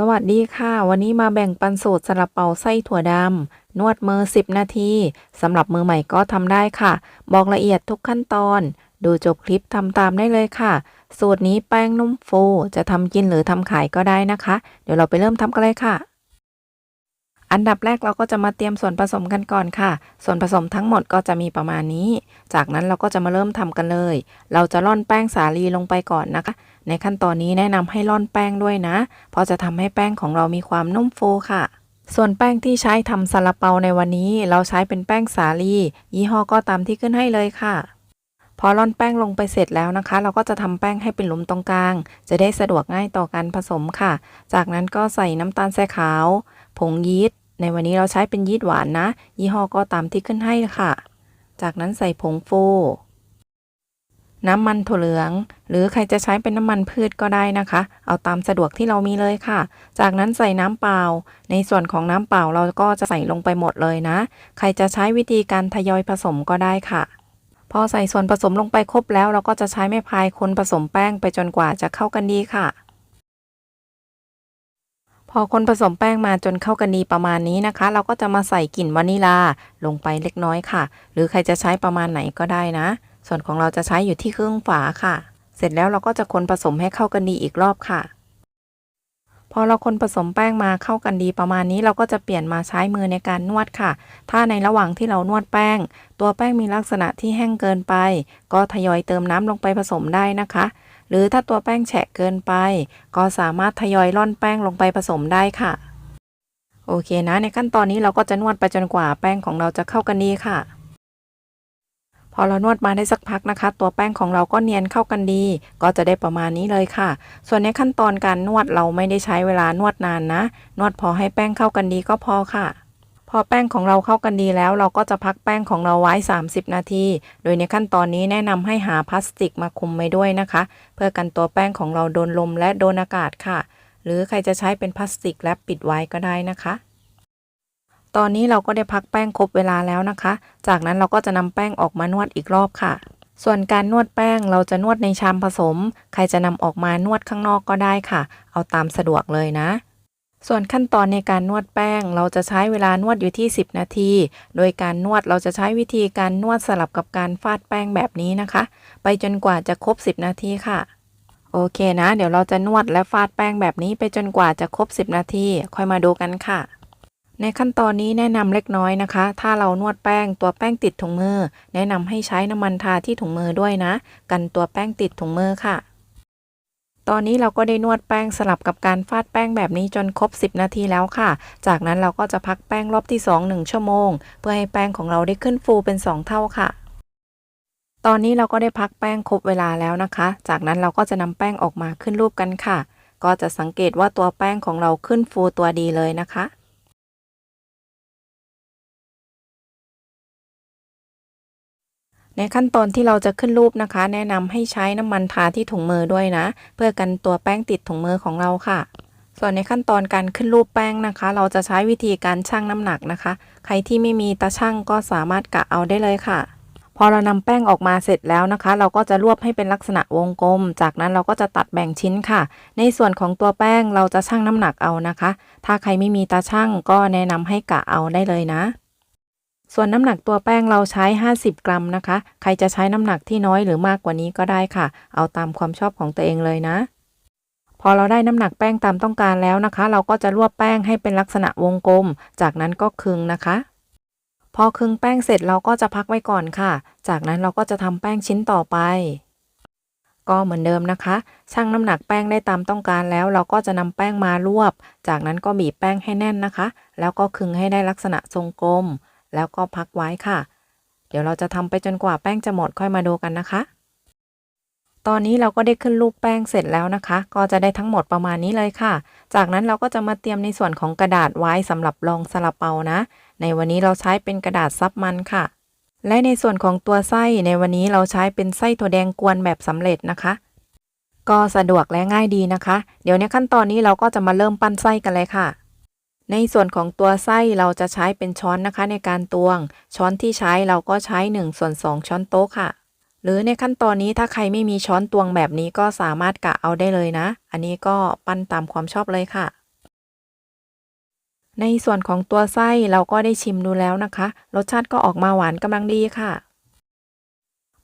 สวัสดีค่ะ วันนี้มาแบ่งปันสูตรซาลาเปาไส้ถั่วดำนวดมือ 10 นาทีสำหรับมือใหม่ก็ทำได้ค่ะ บอกละเอียดทุกขั้นตอน ดูจบคลิปทำตามได้เลยค่ะ สูตรนี้แป้งนุ่มฟูจะทำกินหรือทำขายก็ได้นะคะ เดี๋ยวเราไปเริ่มทำกันเลยค่ะ อันดับแรกเราก็จะมาเตรียมส่วนผสมกันก่อนค่ะ ส่วนผสมทั้งหมดก็จะมีประมาณนี้ จากนั้นเราก็จะมาเริ่มทำกันเลย เราจะร่อนแป้งสาลีลงไปก่อนนะคะ ในขั้นตอนนี้แนะนำให้ร่อนแป้งด้วยนะเพราะจะทำให้แป้งของเรามีความนุ่มฟูค่ะ ส่วนแป้งที่ใช้ทำซาลาเปาในวันนี้ เราใช้เป็นแป้งสาลี ยี่ห้อก็ตามที่ขึ้นให้เลยค่ะ พอร่อนแป้งลงไปเสร็จแล้วนะคะ เราก็จะทำแป้งให้เป็นหลุมตรงกลาง จะได้สะดวกง่ายต่อการผสมค่ะ จากนั้นก็ใส่น้ำตาลทรายขาว ผงยีสต์ในวันนี้เราใช้เป็นยีสต์หวานนะ ยี่ห้อก็ตามที่ขึ้นให้ค่ะ จากนั้นใส่ผงฟู น้ำมันถั่วเหลือง หรือใครจะใช้เป็นน้ำมันพืชก็ได้นะคะ เอาตามสะดวกที่เรามีเลยค่ะ จากนั้นใส่น้ำเปล่า ในส่วนของน้ำเปล่าเราก็จะใส่ลงไปหมดเลยนะ ใครจะใช้วิธีการทยอยผสมก็ได้ค่ะ พอใส่ส่วนผสมลงไปครบแล้ว เราก็จะใช้ไม้พายคนผสมแป้งไปจนกว่าจะเข้ากันดีค่ะพอคนผสมแป้งมาจนเข้ากันดีประมาณนี้นะคะ เราก็จะมาใส่กลิ่นวานิลาลงไปเล็กน้อยค่ะ หรือใครจะใช้ประมาณไหนก็ได้นะ ส่วนของเราจะใช้อยู่ที่ครึ่งฝาค่ะ เสร็จแล้วเราก็จะคนผสมให้เข้ากันดีอีกรอบค่ะ พอเราคนผสมแป้งมาเข้ากันดีประมาณนี้เราก็จะเปลี่ยนมาใช้มือในการนวดค่ะ ถ้าในระหว่างที่เรานวดแป้ง ตัวแป้งมีลักษณะที่แห้งเกินไป ก็ทยอยเติมน้ำลงไปผสมได้นะคะ หรือถ้าตัวแป้งแฉะเกินไป ก็สามารถทยอยร่อนแป้งลงไปผสมได้ค่ะโอเคนะ ในขั้นตอนนี้เราก็จะนวดไปจนกว่าแป้งของเราจะเข้ากันดีค่ะ พอเรานวดมาได้สักพักนะคะ ตัวแป้งของเราก็เนียนเข้ากันดี ก็จะได้ประมาณนี้เลยค่ะ ส่วนในขั้นตอนการนวดเราไม่ได้ใช้เวลานวดนานนะ นวดพอให้แป้งเข้ากันดีก็พอค่ะพอแป้งของเราเข้ากันดีแล้ว เราก็จะพักแป้งของเราไว้ 30 นาที โดยในขั้นตอนนี้แนะนำให้หาพลาสติกมาคุมไว้ด้วยนะคะ เพื่อกันตัวแป้งของเราโดนลมและโดนอากาศค่ะ หรือใครจะใช้เป็นพลาสติกแรปปิดไว้ก็ได้นะคะ ตอนนี้เราก็ได้พักแป้งครบเวลาแล้วนะคะ จากนั้นเราก็จะนำแป้งออกมานวดอีกรอบค่ะ ส่วนการนวดแป้งเราจะนวดในชามผสม ใครจะนำออกมานวดข้างนอกก็ได้ค่ะ เอาตามสะดวกเลยนะ ส่วนขั้นตอนในการนวดแป้ง เราจะใช้เวลานวดอยู่ที่ 10 นาที โดยการนวดเราจะใช้วิธีการนวดสลับกับการฟาดแป้งแบบนี้นะคะ ไปจนกว่าจะครบ 10 นาทีค่ะโอเคนะ เดี๋ยวเราจะนวดและฟาดแป้งแบบนี้ไปจนกว่าจะครบ 10 นาที ค่อยมาดูกันค่ะ ในขั้นตอนนี้แนะนำเล็กน้อยนะคะ ถ้าเรานวดแป้งตัวแป้งติดถุงมือ แนะนำให้ใช้น้ำมันทาที่ถุงมือด้วยนะ กันตัวแป้งติดถุงมือค่ะ ตอนนี้เราก็ได้นวดแป้งสลับกับการฟาดแป้งแบบนี้จนครบ 10 นาทีแล้วค่ะ จากนั้นเราก็จะพักแป้งรอบที่ 2 1 ชั่วโมง เพื่อให้แป้งของเราได้ขึ้นฟูเป็น 2 เท่าค่ะตอนนี้เราก็ได้พักแป้งครบเวลาแล้วนะคะ จากนั้นเราก็จะนำแป้งออกมาขึ้นรูปกันค่ะ ก็จะสังเกตว่าตัวแป้งของเราขึ้นฟูตัวดีเลยนะคะ ในขั้นตอนที่เราจะขึ้นรูปนะคะ แนะนำให้ใช้น้ำมันทาที่ถุงมือด้วยนะ เพื่อกันตัวแป้งติดถุงมือของเราค่ะ ส่วนในขั้นตอนการขึ้นรูปแป้งนะคะ เราจะใช้วิธีการชั่งน้ำหนักนะคะ ใครที่ไม่มีตาชั่งก็สามารถกะเอาได้เลยค่ะ พอเรานำแป้งออกมาเสร็จแล้วนะคะ เราก็จะรวบให้เป็นลักษณะวงกลม จากนั้นเราก็จะตัดแบ่งชิ้นค่ะ ในส่วนของตัวแป้งเราจะชั่งน้ำหนักเอานะคะ ถ้าใครไม่มีตาชั่งก็แนะนำให้กะเอาได้เลยนะ ส่วนน้ำหนักตัวแป้งเราใช้ 50 กรัมนะคะ ใครจะใช้น้ำหนักที่น้อยหรือมากกว่านี้ก็ได้ค่ะ เอาตามความชอบของตัวเองเลยนะ พอเราได้น้ำหนักแป้งตามต้องการแล้วนะคะ เราก็จะรวบแป้งให้เป็นลักษณะวงกลม จากนั้นก็คึงนะคะ พอคึงแป้งเสร็จเราก็จะพักไว้ก่อนค่ะ จากนั้นเราก็จะทำแป้งชิ้นต่อไป ก็เหมือนเดิมนะคะ ชั่งน้ำหนักแป้งได้ตามต้องการแล้ว เราก็จะนำแป้งมารวบ จากนั้นก็บีบแป้งให้แน่นนะคะ แล้วก็คึงให้ได้ลักษณะทรงกลม แล้วก็พักไว้ค่ะ เดี๋ยวเราจะทำไปจนกว่าแป้งจะหมดค่อยมาดูกันนะคะ ตอนนี้เราก็ได้ขึ้นรูปแป้งเสร็จแล้วนะคะ ก็จะได้ทั้งหมดประมาณนี้เลยค่ะ จากนั้นเราก็จะมาเตรียมในส่วนของกระดาษไว้สำหรับรองซาลาเปานะ ในวันนี้เราใช้เป็นกระดาษซับมันค่ะ และในส่วนของตัวไส้ในวันนี้เราใช้เป็นไส้ถั่วแดงกวนแบบสำเร็จนะคะก็สะดวกและง่ายดีนะคะ เดี๋ยวในขั้นตอนนี้เราก็จะมาเริ่มปั้นไส้กันเลยค่ะ ในส่วนของตัวไส้เราจะใช้เป็นช้อนนะคะ ในการตวง ช้อนที่ใช้เราก็ใช้1ส่วน2ช้อนโต๊ะค่ะ หรือในขั้นตอนนี้ถ้าใครไม่มีช้อนตวงแบบนี้ก็สามารถกะเอาได้เลยนะ อันนี้ก็ปั้นตามความชอบเลยค่ะ ในส่วนของตัวไส้เราก็ได้ชิมดูแล้วนะคะ รสชาติก็ออกมาหวานกำลังดีค่ะ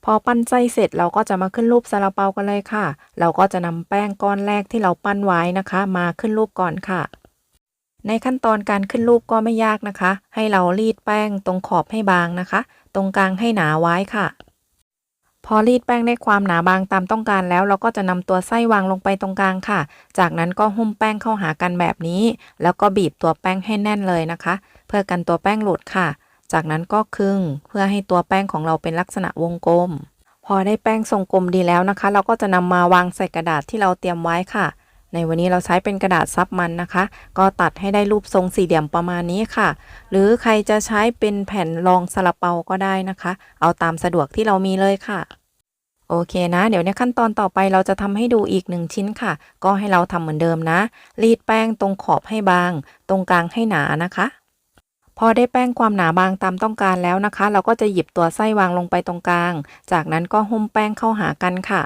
พอปั้นไส้เสร็จเราก็จะมาขึ้นรูปซาลาเปากันเลยค่ะ เราก็จะนำแป้งก้อนแรกที่เราปั้นไว้นะคะ มาขึ้นรูปก่อนค่ะ ในขั้นตอนการขึ้นรูปก็ไม่ยากนะคะ ให้เรารีดแป้งตรงขอบให้บางนะคะ ตรงกลางให้หนาไว้ค่ะ พอรีดแป้งได้ความหนาบางตามต้องการแล้ว เราก็จะนำตัวไส้วางลงไปตรงกลางค่ะ จากนั้นก็หุ้มแป้งเข้าหากันแบบนี้ แล้วก็บีบตัวแป้งให้แน่นเลยนะคะ เพื่อกันตัวแป้งหลุดค่ะ จากนั้นก็ครึ่งเพื่อให้ตัวแป้งของเราเป็นลักษณะวงกลม พอได้แป้งทรงกลมดีแล้วนะคะ เราก็จะนำมาวางใส่กระดาษที่เราเตรียมไว้ค่ะ ในวันนี้เราใช้เป็นกระดาษซับมันนะคะ ก็ตัดให้ได้รูปทรงสี่เหลี่ยมประมาณนี้ค่ะ หรือใครจะใช้เป็นแผ่นรองซาลาเปาก็ได้นะคะ เอาตามสะดวกที่เรามีเลยค่ะ โอเคนะ เดี๋ยวในขั้นตอนต่อไปเราจะทำให้ดูอีกหนึ่งชิ้นค่ะ ก็ให้เราทำเหมือนเดิมนะ รีดแป้งตรงขอบให้บาง ตรงกลางให้หนานะคะพอได้แป้งความหนาบางตามต้องการแล้วนะคะ เราก็จะหยิบตัวไส้วางลงไปตรงกลาง จากนั้นก็หุ้มแป้งเข้าหากันค่ะ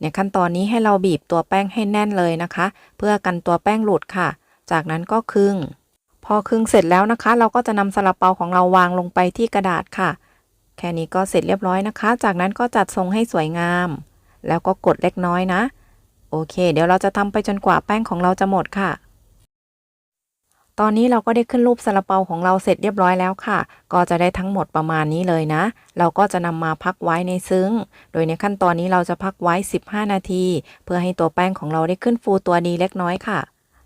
ในขั้นตอนนี้ให้เราบีบตัวแป้งให้แน่นเลยนะคะ เพื่อกันตัวแป้งหลุดค่ะ จากนั้นก็ครึ่ง พอครึ่งเสร็จแล้วนะคะ เราก็จะนำซาลาเปาของเราวางลงไปที่กระดาษค่ะ แค่นี้ก็เสร็จเรียบร้อยนะคะ จากนั้นก็จัดทรงให้สวยงาม แล้วก็กดเล็กน้อยนะ โอเค เดี๋ยวเราจะทำไปจนกว่าแป้งของเราจะหมดค่ะ ตอนนี้เราก็ได้ขึ้นรูปซาลาเปาของเราเสร็จเรียบร้อยแล้วค่ะ ก็จะได้ทั้งหมดประมาณนี้เลยนะ เราก็จะนำมาพักไว้ในซึ้ง โดยในขั้นตอนนี้เราจะพักไว้ 15 นาที เพื่อให้ตัวแป้งของเราได้ขึ้นฟูตัวดีเล็กน้อยค่ะ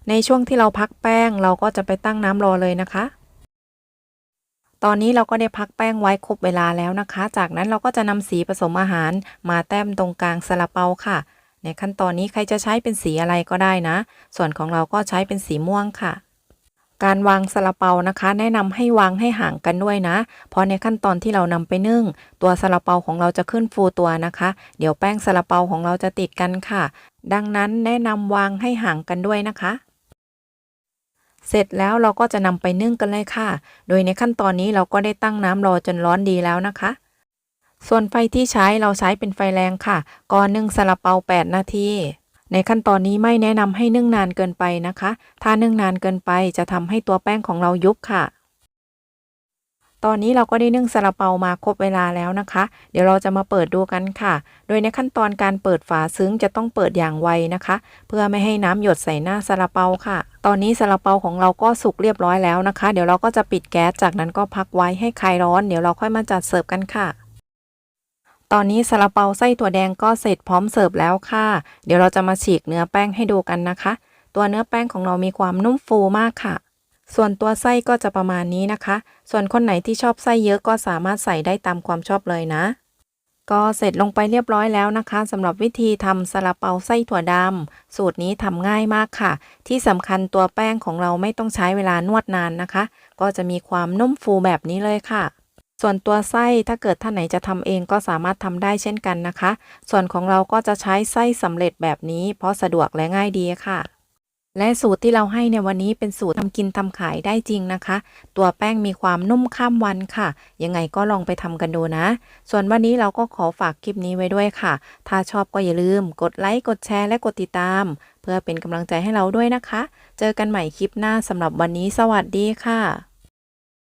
ในช่วงที่เราพักแป้งเราก็จะไปตั้งน้ำรอเลยนะคะ ตอนนี้เราก็ได้พักแป้งไว้ครบเวลาแล้วนะคะ จากนั้นเราก็จะนำสีผสมอาหาร มาแต้มตรงกลางซาลาเปาค่ะในขั้นตอนนี้ใครจะใช้เป็นสีอะไรก็ได้นะ ส่วนของเราก็ใช้เป็นสีม่วงค่ะ การวางซาลาเปานะคะ แนะนำให้วางให้ห่างกันด้วยนะ เพราะในขั้นตอนที่เรานำไปนึ่ง ตัวซาลาเปาของเราจะขึ้นฟูตัวนะคะ เดี๋ยวแป้งซาลาเปาของเราจะติดกันค่ะ ดังนั้นแนะนำวางให้ห่างกันด้วยนะคะ เสร็จแล้วเราก็จะนำไปนึ่งกันเลยค่ะ โดยในขั้นตอนนี้เราก็ได้ตั้งน้ำรอจนร้อนดีแล้วนะคะส่วนไฟที่ใช้เราใช้เป็นไฟแรงค่ะก่อนนึ่งซาลาเปา 8 นาที ในขั้นตอนนี้ไม่แนะนำให้นึ่งนานเกินไปนะคะ ถ้านึ่งนานเกินไปจะทำให้ตัวแป้งของเรายุบค่ะ ตอนนี้เราก็ได้นึ่งซาลาเปามาครบเวลาแล้วนะคะ เดี๋ยวเราจะมาเปิดดูกันค่ะ โดยในขั้นตอนการเปิดฝาซึ้งจะต้องเปิดอย่างไวนะคะ เพื่อไม่ให้น้ำหยดใส่หน้าซาลาเปาค่ะ ตอนนี้ซาลาเปาของเราก็สุกเรียบร้อยแล้วนะคะ เดี๋ยวเราก็จะปิดแก๊สจากนั้นก็พักไว้ให้คลายร้อน เดี๋ยวเราค่อยมาจัดเสิร์ฟกันค่ะ ตอนนี้ซาลาเปาไส้ถั่วแดงก็เสร็จพร้อมเสิร์ฟแล้วค่ะ เดี๋ยวเราจะมาฉีกเนื้อแป้งให้ดูกันนะคะ ตัวเนื้อแป้งของเรามีความนุ่มฟูมากค่ะ ส่วนตัวไส้ก็จะประมาณนี้นะคะ ส่วนคนไหนที่ชอบไส้เยอะก็สามารถใส่ได้ตามความชอบเลยนะ ก็เสร็จลงไปเรียบร้อยแล้วนะคะสำหรับวิธีทำซาลาเปาไส้ถั่วดำสูตรนี้ทำง่ายมากค่ะ ที่สำคัญตัวแป้งของเราไม่ต้องใช้เวลานวดนานนะคะ ก็จะมีความนุ่มฟูแบบนี้เลยค่ะ ส่วนตัวไส้ถ้าเกิดท่านไหนจะทำเองก็สามารถทำได้เช่นกันนะคะ ส่วนของเราก็จะใช้ไส้สำเร็จแบบนี้ เพราะสะดวกและง่ายดีค่ะ และสูตรที่เราให้ในวันนี้เป็นสูตรทำกินทำขายได้จริงนะคะ ตัวแป้งมีความนุ่มข้ามวันค่ะ ยังไงก็ลองไปทำกันดูนะ ส่วนวันนี้เราก็ขอฝากคลิปนี้ไว้ด้วยค่ะ ถ้าชอบก็อย่าลืม กดไลค์กดแชร์และกดติดตาม เพื่อเป็นกำลังใจให้เราด้วยนะคะ เจอกันใหม่คลิปหน้าสำหรับวันนี้ สวัสดีค่ะ